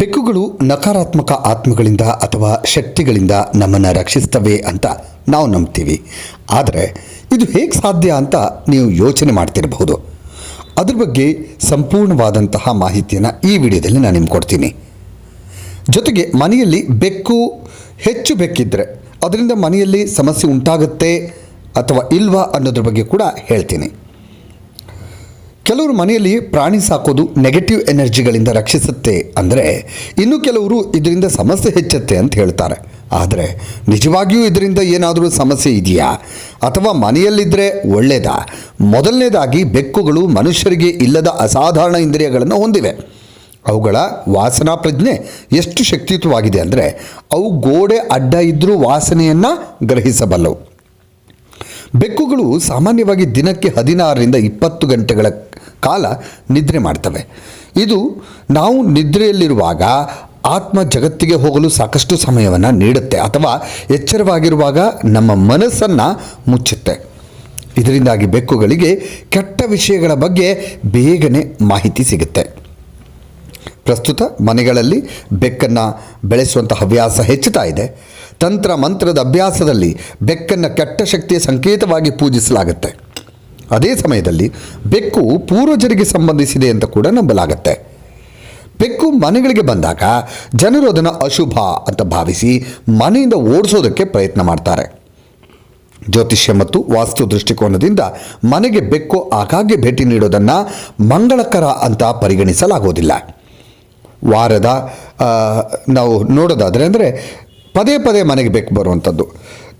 ಬೆಕ್ಕುಗಳು ನಕಾರಾತ್ಮಕ ಆತ್ಮಗಳಿಂದ ಅಥವಾ ಶಕ್ತಿಗಳಿಂದ ನಮ್ಮನ್ನು ರಕ್ಷಿಸ್ತವೆ ಅಂತ ನಾವು ನಂಬ್ತೀವಿ. ಆದರೆ ಇದು ಹೇಗೆ ಸಾಧ್ಯ ಅಂತ ನೀವು ಯೋಚನೆ ಮಾಡ್ತಿರಬಹುದು. ಅದ್ರ ಬಗ್ಗೆ ಸಂಪೂರ್ಣವಾದಂತಹ ಮಾಹಿತಿಯನ್ನು ಈ ವಿಡಿಯೋದಲ್ಲಿ ನಾನು ನಿಮ್ಗೆ ಕೊಡ್ತೀನಿ. ಜೊತೆಗೆ ಮನೆಯಲ್ಲಿ ಬೆಕ್ಕು ಹೆಚ್ಚು ಬೆಕ್ಕಿದ್ರೆ ಅದರಿಂದ ಮನೆಯಲ್ಲಿ ಸಮಸ್ಯೆ ಉಂಟಾಗುತ್ತೆ ಅಥವಾ ಇಲ್ವಾ ಅನ್ನೋದ್ರ ಬಗ್ಗೆ ಕೂಡ ಹೇಳ್ತೀನಿ. ಕೆಲವರು ಮನೆಯಲ್ಲಿ ಪ್ರಾಣಿ ಸಾಕೋದು ನೆಗೆಟಿವ್ ಎನರ್ಜಿಗಳಿಂದ ರಕ್ಷಿಸುತ್ತೆ ಅಂದರೆ ಇನ್ನು ಕೆಲವರು ಇದರಿಂದ ಸಮಸ್ಯೆ ಹೆಚ್ಚುತ್ತೆ ಅಂತ ಹೇಳ್ತಾರೆ. ಆದರೆ ನಿಜವಾಗಿಯೂ ಇದರಿಂದ ಏನಾದರೂ ಸಮಸ್ಯೆ ಇದೆಯಾ? ಅಥವಾ ಮನೆಯಲ್ಲಿದ್ದರೆ ಒಳ್ಳೆಯದಾ ಮೊದಲನೇದಾಗಿ ಬೆಕ್ಕುಗಳು ಮನುಷ್ಯರಿಗೆ ಇಲ್ಲದ ಅಸಾಧಾರಣ ಇಂದ್ರಿಯಗಳನ್ನು ಹೊಂದಿವೆ. ಅವುಗಳ ವಾಸನಾ ಪ್ರಜ್ಞೆ ಎಷ್ಟು ಶಕ್ತಿಯುತವಾಗಿದೆ ಅಂದರೆ ಅವು ಗೋಡೆ ಅಡ್ಡ ಇದ್ದರೂ ವಾಸನೆಯನ್ನು ಗ್ರಹಿಸಬಲ್ಲವು. ಬೆಕ್ಕುಗಳು ಸಾಮಾನ್ಯವಾಗಿ ದಿನಕ್ಕೆ ಹದಿನಾರರಿಂದ ಇಪ್ಪತ್ತು ಗಂಟೆಗಳ ಕಾಲ ನಿದ್ರೆ ಮಾಡ್ತವೆ. ಇದು ನಾವು ನಿದ್ರೆಯಲ್ಲಿರುವಾಗ ಆತ್ಮ ಜಗತ್ತಿಗೆ ಹೋಗಲು ಸಾಕಷ್ಟು ಸಮಯವನ್ನು ನೀಡುತ್ತೆ ಅಥವಾ ಎಚ್ಚರವಾಗಿರುವಾಗ ನಮ್ಮ ಮನಸ್ಸನ್ನು ಮುಚ್ಚುತ್ತೆ. ಇದರಿಂದಾಗಿ ಬೆಕ್ಕುಗಳಿಗೆ ಕೆಟ್ಟ ವಿಷಯಗಳ ಬಗ್ಗೆ ಬೇಗನೆ ಮಾಹಿತಿ ಸಿಗುತ್ತೆ. ಪ್ರಸ್ತುತ ಮನೆಗಳಲ್ಲಿ ಬೆಕ್ಕನ್ನು ಬೆಳೆಸುವಂಥ ಹವ್ಯಾಸ ಹೆಚ್ಚುತ್ತಾ ಇದೆ. ತಂತ್ರ ಮಂತ್ರದ ಅಭ್ಯಾಸದಲ್ಲಿ ಬೆಕ್ಕನ್ನು ಕೆಟ್ಟ ಶಕ್ತಿಯ ಸಂಕೇತವಾಗಿ ಪೂಜಿಸಲಾಗುತ್ತೆ. ಅದೇ ಸಮಯದಲ್ಲಿ ಬೆಕ್ಕು ಪೂರ್ವಜರಿಗೆ ಸಂಬಂಧಿಸಿದೆ ಅಂತ ಕೂಡ ನಂಬಲಾಗುತ್ತೆ. ಬೆಕ್ಕು ಮನೆಗಳಿಗೆ ಬಂದಾಗ ಜನರು ಅದನ್ನು ಅಶುಭ ಅಂತ ಭಾವಿಸಿ ಮನೆಯಿಂದ ಓಡಿಸೋದಕ್ಕೆ ಪ್ರಯತ್ನ ಮಾಡ್ತಾರೆ. ಜ್ಯೋತಿಷ್ಯ ಮತ್ತು ವಾಸ್ತು ದೃಷ್ಟಿಕೋನದಿಂದ ಮನೆಗೆ ಬೆಕ್ಕು ಆಗಾಗ್ಗೆ ಭೇಟಿ ನೀಡೋದನ್ನು ಮಂಗಳಕರ ಅಂತ ಪರಿಗಣಿಸಲಾಗೋದಿಲ್ಲ. ವಾರದ ನಾವು ನೋಡೋದಾದರೆ ಅಂದರೆ ಪದೇ ಪದೇ ಮನೆಗೆ ಬೆಕ್ಕು ಬರುವಂಥದ್ದು.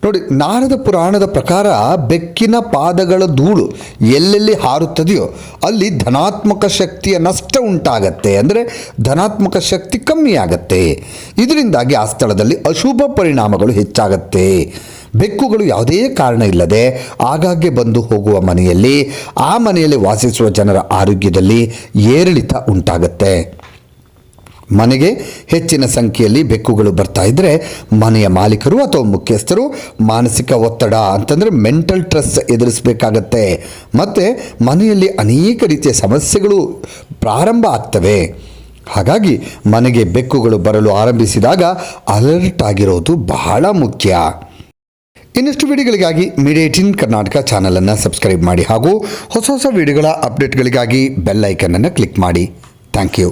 ನೋಡಿ, ನಾರದ ಪುರಾಣದ ಪ್ರಕಾರ ಬೆಕ್ಕಿನ ಪಾದಗಳ ಧೂಳು ಎಲ್ಲೆಲ್ಲಿ ಹಾರುತ್ತದೆಯೋ ಅಲ್ಲಿ ಧನಾತ್ಮಕ ಶಕ್ತಿಯ ನಷ್ಟ ಉಂಟಾಗತ್ತೆ. ಅಂದರೆ ಧನಾತ್ಮಕ ಶಕ್ತಿ ಕಮ್ಮಿಯಾಗತ್ತೆ. ಇದರಿಂದಾಗಿ ಆ ಸ್ಥಳದಲ್ಲಿ ಅಶುಭ ಪರಿಣಾಮಗಳು ಹೆಚ್ಚಾಗತ್ತೆ. ಬೆಕ್ಕುಗಳು ಯಾವುದೇ ಕಾರಣ ಇಲ್ಲದೆ ಆಗಾಗ್ಗೆ ಬಂದು ಹೋಗುವ ಮನೆಯಲ್ಲಿ, ಆ ಮನೆಯಲ್ಲಿ ವಾಸಿಸುವ ಜನರ ಆರೋಗ್ಯದಲ್ಲಿ ಏರಿಳಿತ ಉಂಟಾಗತ್ತೆ. ಮನೆಗೆ ಹೆಚ್ಚಿನ ಸಂಖ್ಯೆಯಲ್ಲಿ ಬೆಕ್ಕುಗಳು ಬರ್ತಾ ಇದ್ದರೆ ಮನೆಯ ಮಾಲೀಕರು ಅಥವಾ ಮುಖ್ಯಸ್ಥರು ಮಾನಸಿಕ ಒತ್ತಡ ಅಂತಂದರೆ ಮೆಂಟಲ್ ಟ್ರಸ್ ಎದುರಿಸಬೇಕಾಗತ್ತೆ. ಮತ್ತು ಮನೆಯಲ್ಲಿ ಅನೇಕ ರೀತಿಯ ಸಮಸ್ಯೆಗಳು ಪ್ರಾರಂಭ ಆಗ್ತವೆ. ಹಾಗಾಗಿ ಮನೆಗೆ ಬೆಕ್ಕುಗಳು ಬರಲು ಆರಂಭಿಸಿದಾಗ ಅಲರ್ಟ್ ಆಗಿರೋದು ಬಹಳ ಮುಖ್ಯ. ಇನ್ನಷ್ಟು ವಿಡಿಯೋಗಳಿಗಾಗಿ ಇನ್ ಕರ್ನಾಟಕ ಚಾನಲನ್ನು ಸಬ್ಸ್ಕ್ರೈಬ್ ಮಾಡಿ ಹಾಗೂ ಹೊಸ ಹೊಸ ವಿಡಿಯೋಗಳ ಅಪ್ಡೇಟ್ಗಳಿಗಾಗಿ ಬೆಲ್ ಐಕನನ್ನು ಕ್ಲಿಕ್ ಮಾಡಿ. Thank you